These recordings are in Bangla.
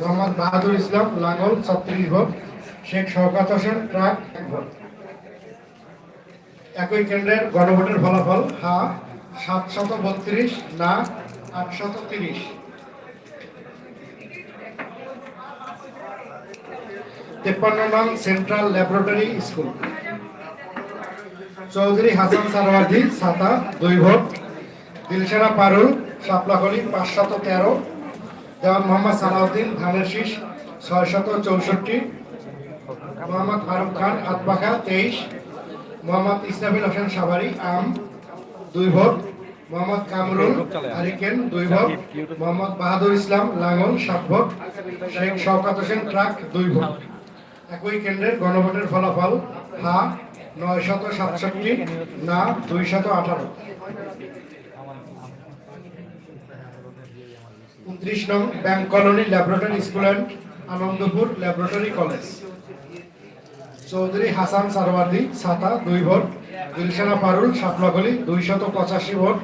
মোহাম্মদ বাহাদুর ইসলাম, লাঙ্গল, ছত্রিশ ভোট। শেখ শওকাত হোসেন, ট্রাক, এক ভোট। একই কেন্দ্রের গণভোটের ফলাফল, হা সাতশত বত্রিশ না আটশত তিরিশ তেপ্পান্ন নং central laboratory school. Chowdhury Hasan Sarwardi সাতা দুই ভোট। দিলশারা পারুল, শাপলাকলি, পাঁচশত তেরো। দেওয়ান মোহাম্মদ সালাউদ্দিন ধানের শীষ ছয়শত চৌষট্টি, মোহাম্মদ ফারুক খান হাতপাখা তেইশ, মোহাম্মদ ইসলামিল হোসেন সাবারি আম দুই ভোট, মোহাম্মদ কামরুল হারিকেন দুই ভোট, মোহাম্মদ বাহাদুর ইসলাম লাঙ্গল সাত ভোট, শেখ শওকাত হোসেন ট্রাক দুই ভোট। একই কেন্দ্রের গণভোটের ফলাফল হা নয় শত সাতষট্টি, না দুই শত আঠারো। উনত্রিশ নং bank colony laboratory school and Anandapur laboratory college. Chowdhury Hasan Sarwardi, সাতা, দুই ভোট দিলশানা পারুল সাপলাগলি, দুই শত পঁচাশি ভোট,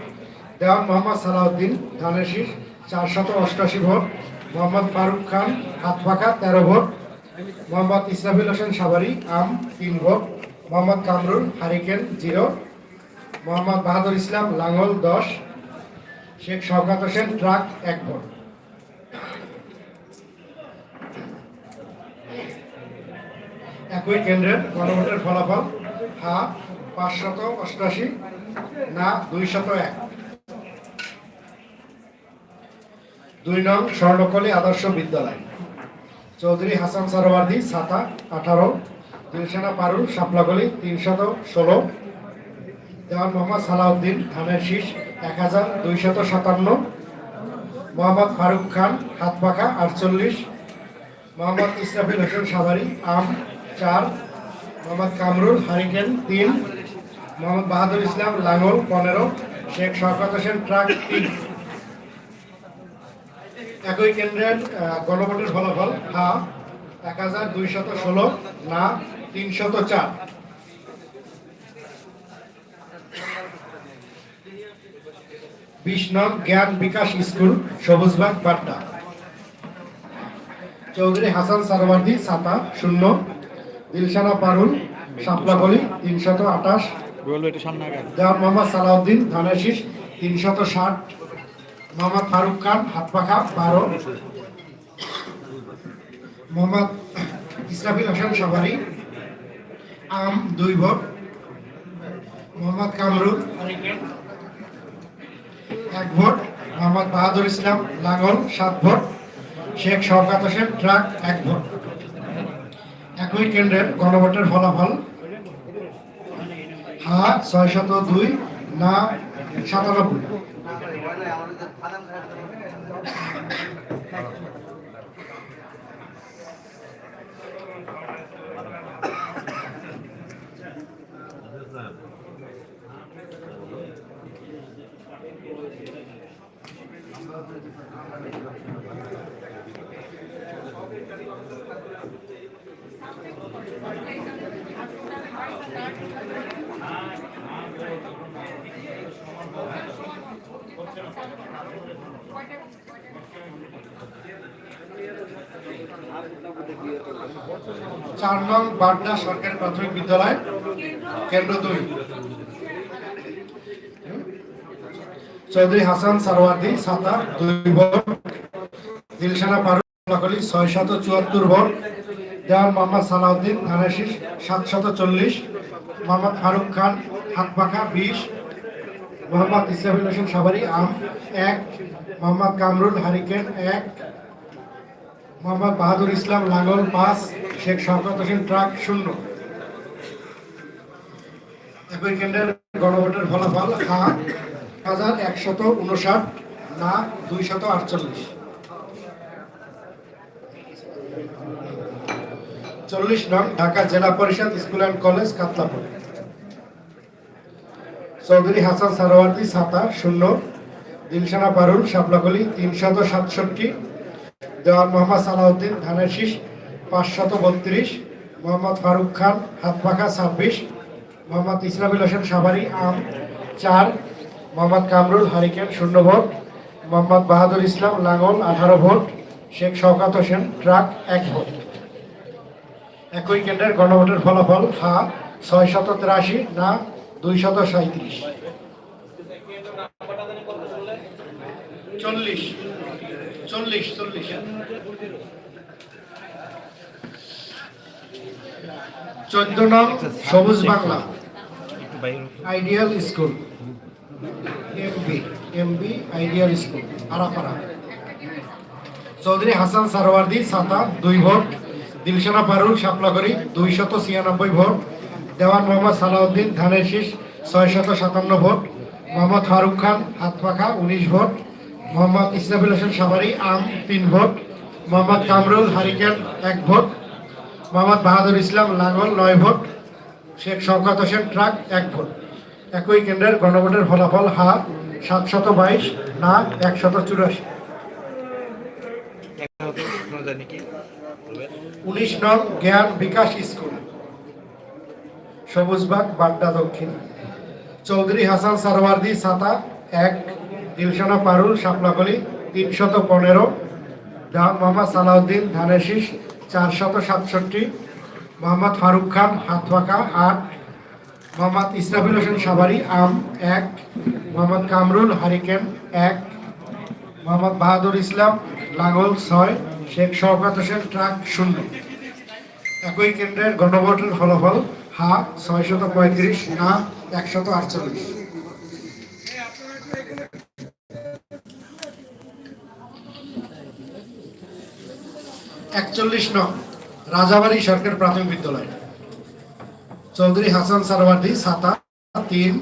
দেওয়ান মোহাম্মদ সালাউদ্দিন ধানের শীষ চারশত অষ্টাশি ভোট, মোহাম্মদ ফারুক খান, হাতপাখা, তেরো ভোট, মোহাম্মদ ইসরাফিল হোসেন সাবারি আম, তিন vote, Mohammad Kamrul, hurricane, zero, Mohammad Bahadur Islam লাঙ্গল দশ, শেখ শওকাত হোসেন, ট্রাক, এক ভোট। একই কেন্দ্রের গণভোটের ফলাফল, হা, পাঁচশত অষ্টাশি, না, দুইশত এক। দুই নং স্বর্ণকলি আদর্শ বিদ্যালয়। চৌধুরী হাসান সারওয়ার্দী, সাতা, আঠারো। দিলশানা পারুল, শাপলাকলি, তিনশত ষোলো। দেওয়ান মোহাম্মদ সালাউদ্দিন, ধানের শীষ, এক হাজার দুইশত সাতান্ন। মোহাম্মদ ফারুক খান হাতপাখা আটচল্লিশ। মোহাম্মদ ইসরাফিল হোসেন সাভারি, আম চার, মোহাম্মদ কামরুল, হারিকেন তিন, মোহাম্মদ বাহাদুর ইসলাম, লাঙ্গল পনেরো, শেখ শওকত হোসেন ট্রাক তিন। একই কেন্দ্রের গণভোটের ফলাফল, হা, এক হাজার দুইশত ষোলো, না, তিনশত চার। বিশ নং জ্ঞান বিকাশ স্কুল, সবুজবাগ, বাড্ডা। চৌধুরী হাসান সারওয়ার্দী সাতা, শূন্য। দিলশানা পারুল শাপলাকলি তিনশত আঠাশ। দেওয়ান মোহাম্মদ সালাউদ্দিন, ধানের শীষ, তিনশত ষাট। মোহাম্মদ ফারুক খান হাতপাখা বারো। মোহাম্মদ ইসরাফিল হোসেন সাভারি, আম, দুই ভোট। মোহাম্মদ কামরুল, এক ভোট। মোহাম্মদ বাহাদুর ইসলাম, লাঙ্গল, সাত ভোট। শেখ শওকাত হোসেন, ট্রাক, এক ভোট। একই কেন্দ্রের গণভোটের ফলাফল হা ছয়শত দুই না সাতানব্বই। চার নং বাড্ডা সরকারি প্রাথমিক বিদ্যালয়, কেন্দ্র দুই। চৌধুরী হাসান সারওয়ার্দী সাতা দুই ভোট দিলশানা পারুলি ছয় শত চুয়াত্তর ভোট দেওয়ান মোহাম্মদ সালাউদ্দিন ধানাশিস সাতশত চল্লিশ মোহাম্মদ ফারুক খান হাতপাখা বিশ, মোহাম্মদ ইসলামুল হোসেন সাবারি আম এক, মোহাম্মদ কামরুল হারিকেন এক, মোহাম্মদ বাহাদুর ইসলাম লাঙ্গল পাঁচ, শেখ শওকত হোসেন ট্রাক শূন্য। একই কেন্দ্রের গণভোটের ফলাফল হা হাজার একশত উনষাট না দুইশত আটচল্লিশ। চল্লিশ নং Dhaka Zila Parishad school and college, Katlapur. Chowdhury Hasan Sarwardi, সাতা, শূন্য। দিলশানা পারুল, শাপলাকলি, তিনশত সাতষট্টি। দেওয়ান মোহাম্মদ সালাউদ্দিন ধানের শীষ, পাঁচশত বত্রিশ। মোহাম্মদ ফারুক খান, হাতপাখা, ছাব্বিশ। মোহাম্মদ ইসলামুল হোসেন সাভারি, আম, চার। মোহাম্মদ কামরুল, হারিকেন, শূন্য ভোট। মোহাম্মদ বাহাদুর ইসলাম লাঙ্গল আঠারো ভোট। শেখ শওকাত হোসেন, ট্রাক, এক ভোট। একই কেন্দ্রের গণভোটের ফলাফল হা ছয় শত তিরাশি না দুই শত সাঁত্রিশ চল্লিশ চল্লিশ চল্লিশ। চোদ্দ নং Sabuj Bangla. Ideal school. MB MB, ideal school, Arapara. Chowdhury Hasan Sarwardi, সাতা, দুই ভোট। দিলশানা পারুল শাপলাগড়ি দুই শত ছিয়ানব্বই ভোট। দেওয়ান মোহাম্মদ সালাউদ্দিন, ধানের শীষ ছয় শত সাতান্ন ভোট। মোহাম্মদ ফারুক খান, হাতপাখা, উনিশ ভোট। মোহাম্মদ ইসলামুল হোসেন সাবারি আম, তিন ভোট। মোহাম্মদ কামরুল, হারিকেন, এক ভোট। মোহাম্মদ বাহাদুর ইসলাম, লাঙ্গল, নয় ভোট। শেখ শওকত হোসেন, ট্রাক, এক ভোট। একই কেন্দ্রের গণভোটের ফলাফল হা, সাতশত বাইশ, না, একশত চুরাশি। উনিশ নং জ্ঞান বিকাশ স্কুল। সবুজবাগ, বাড্ডা দক্ষিণ। চৌধুরী হাসান সাতা এক, দিলশানা পারুল পনেরো। মোহাম্মদ সালাউদ্দিন চারশত সাতষট্টি। মোহাম্মদ ফারুক খান হাতফাকা আট। মোহাম্মদ ইসরাফিল হোসেন সাবারি আম, এক। মোহাম্মদ কামরুল, হারিকেন, এক। মোহাম্মদ বাহাদুর ইসলাম, লাঙ্গল, ছয়। শেখ শওকত হোসেন ট্রাক শূন্য। একই কেন্দ্রের গণভোটের ফলাফল হা ছয়শত পঁয়ত্রিশ, না একশত আটচল্লিশ। একচল্লিশ নং, রাজাবাড়ি সরকারি প্রাথমিক বিদ্যালয়। চৌধুরী হাসান সারওয়ার্দি, সাতা, তিন,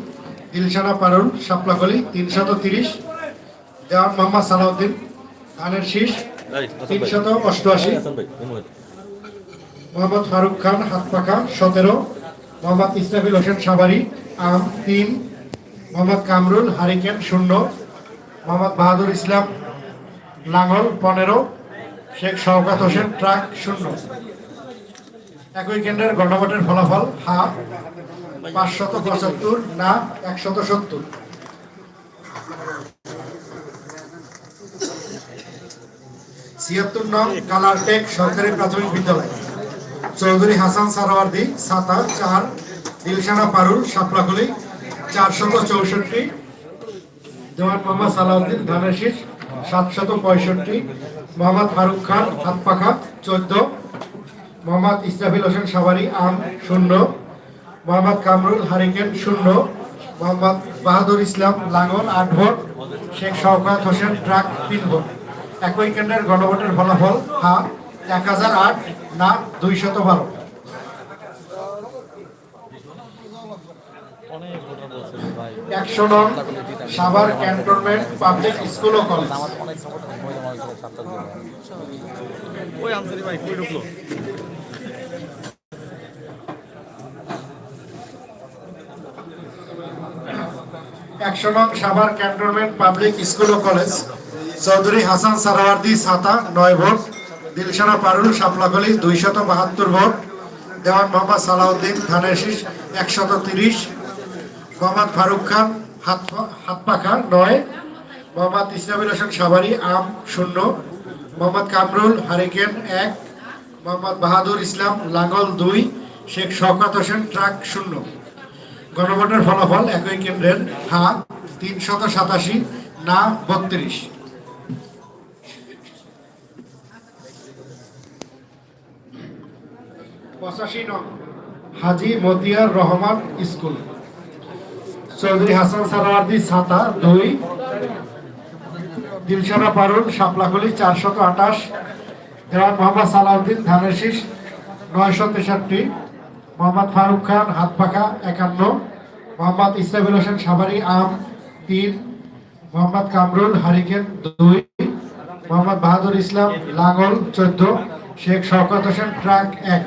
দিলশানা পারুল, শাপলাকলি, তিনশত তিরিশ। দেওয়ান মোহাম্মদ সালাউদ্দিন ধানের শীষ তিনশত অষ্টআশি। মোহাম্মদ ফারুক খান হাতপাখা সতেরো। মোহাম্মদ ইসরাফিল হোসেন সাবারি আম তিন। মোহাম্মদ কামরুল হারিকেন শূন্য। মোহাম্মদ বাহাদুর ইসলাম লাঙ্গল পনেরো। শেখ শওকাত হোসেন ট্রাক শূন্য। একই কেন্দ্রের গণভোটের ফলাফল হা পাঁচশত পঁচাত্তর না একশত সত্তর। ছিয়াত্তর নং কালারটেক সরকারি প্রাথমিক বিদ্যালয়। চৌধুরী হাসান সারওয়ার্দি সাতা চার, দিলশানা পারুল শাপলাকলি চারশত চৌষট্টি জওয়ান মোহাম্মদ সালাউদ্দিন ধানের শীষ সাতশত পঁয়ষট্টি, মোহাম্মদ ফারুক খান, হাতপাখা, চোদ্দ, মোহাম্মদ ইসরাফিল হোসেন সাবারি আম, শূন্য, মোহাম্মদ কামরুল হারিকেন, শূন্য, মোহাম্মদ বাহাদুর ইসলাম, লাঙ্গল, আট ভোট, শেখ শওকাত হোসেন, ট্রাক, তিন ভোট। একই কেন্দ্রের গণভোটের ফলাফল, হা, এক হাজার আট, না দুইশত বারো। একশো নং সাভার ক্যান্টনমেন্ট পাবলিক স্কুল ও কলেজ। একশো নং সাভার ক্যান্টনমেন্ট পাবলিক স্কুল ও কলেজ। চৌধুরী হাসান সারাওয়ার্দি সাতা, নয় ভোট। দিলশানা পারুল, শাপলাকলি দুইশত বাহাত্তর ভোট। দেওয়ান মোহাম্মদ সালাউদ্দিন, ধানের শীষ একশত তিরিশ মোহাম্মদ ফারুক খান, হাত হাতপাখা, নয়। মোহাম্মদ ইসলামুল হোসেন সাবারি আম, শূন্য। মোহাম্মদ কামরুল, হারিকেন, এক। মোহাম্মদ বাহাদুর ইসলাম, লাঙ্গল, দুই। শেখ শওকত হোসেন, ট্রাক, শূন্য। গণভোটের ফলাফল একই কেন্দ্রের, হা, তিনশত সাতাশি, না, বত্রিশ। পঁচাশি নং হাজি মতিয়ার রহমান স্কুল। চৌধুরী হাসান সারাওয়ার্দি সাতা দুই, দিলশানা পারুল শাপলাকলি চারশত আঠাশ দেওয়ান মোহাম্মদ সালাউদ্দিন ধানের শীষ নয়শো তেষট্টি, মোহাম্মদ ফারুক খান হাতপাখা একান্ন, মোহাম্মদ ইসলামুল হোসেন সাবারি আম তিন, মোহাম্মদ কামরুল হারিকেন দুই, মোহাম্মদ বাহাদুর ইসলাম লাঙ্গল চোদ্দ, শেখ শওকত হোসেন ট্রাক এক।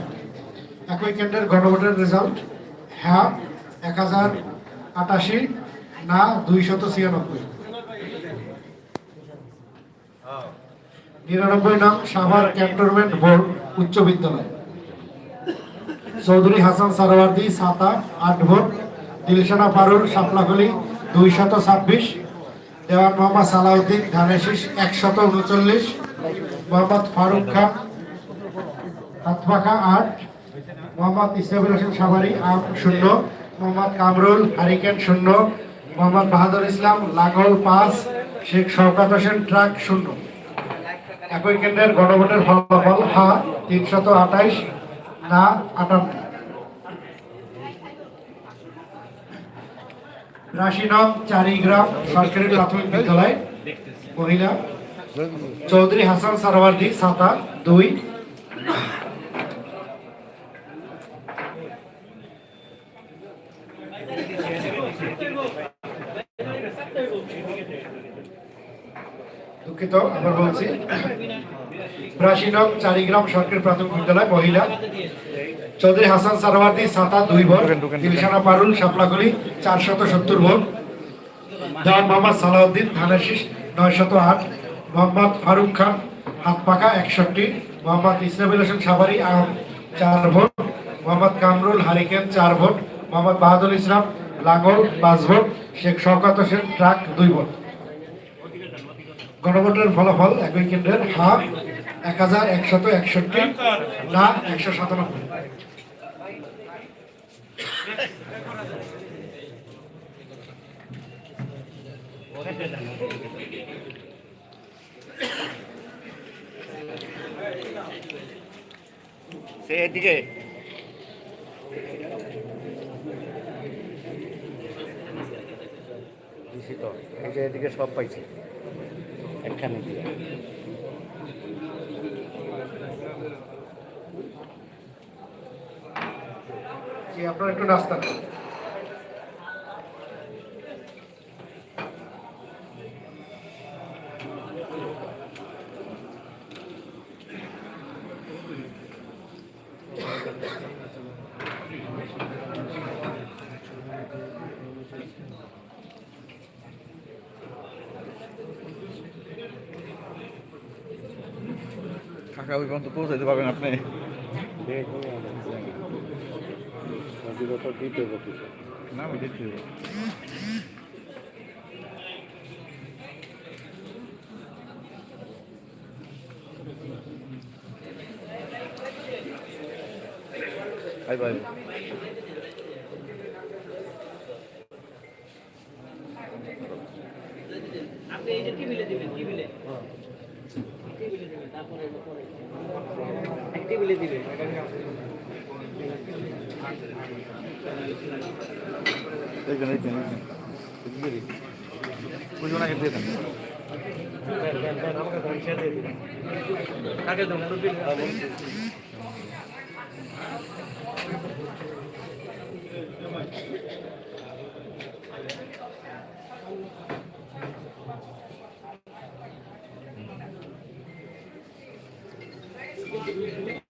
একই কেন্দ্রের গণভোটের রেজাল্ট হ্যাঁ এক হাজার আটাশি, না, দুইশত ছিয়ানব্বই। নিরানব্বই নং সাভার ক্যান্টনমেন্ট বোর্ড, উচ্চ বিদ্যালয়। চৌধুরী হাসান সারওয়ার্দি, সাতা, আট ভোট। দিলশানা পারুল সাপলাকলি দুই শত ছাব্বিশ। দেওয়ান মোহাম্মদ সালাউদ্দিন, ধানেশিস, একশত উনচল্লিশ। মোহাম্মদ ফারুক খান হাতপাখা আট। মোহাম্মদ ইসলামুল হোসেন সাবারি আম শূন্য, মোহাম্মদ কামরুল হারিকেন শূন্য, মোহাম্মদ বাহাদুর ইসলাম লাঙ্গল পাঁচ, শেখ শওকাত হোসেন ট্রাক শূন্য। একই কেন্দ্রের গণভোটের ফলাফল হা, তিনশত আঠাইশ, না, আটান্ন। রাশি নং চারিগ্রাম সরকারি প্রাথমিক বিদ্যালয়, মহিলা। চৌধুরী হাসান সারওয়ার্দি, সাতা, দুই। দুঃখিত আবার বলছি। বিরাশি নং চারিগ্রাম সরকারি প্রাথমিক বিদ্যালয় মহিলা। চৌধুরী হাসান সারওয়ার্দি সাতা দুই ভোট দিলশানা পারুল শাপলাগুলি চারশত সত্তর ভোট দেওয়ান মোহাম্মদ সালাউদ্দিন ধানের শীষ নয়শত আট। মোহাম্মদ ফারুক খান হাত পাকা একষট্টি। মোহাম্মদ ইসলামুল হোসেন সাবারি আম চার ভোট মোহাম্মদ কামরুল হারিকেন চার ভোট মোহাম্মদ বাহাদুল ইসলাম লাঙ্গল পাঁচ ভোট শেখ শওকাত হোসেন ট্রাক দুই ভোট গণভোটের ফলাফল একই কেন্দ্রের হাফ এক হাজার একশত একষট্টি, না একশো সাতানব্বই। এদিকে সব পাইছি। একখানে দিয়ে। আপনার একটু নাস্তা করুন। কাকা ওই পর্যন্ত পৌঁছাইতে পারবেন আপনি তো দিতে হবে কিছু না আমি দেখছি আই বাই দেখবেন এই দেন বুঝুন আগে দিয়ে দেন আগে Thank.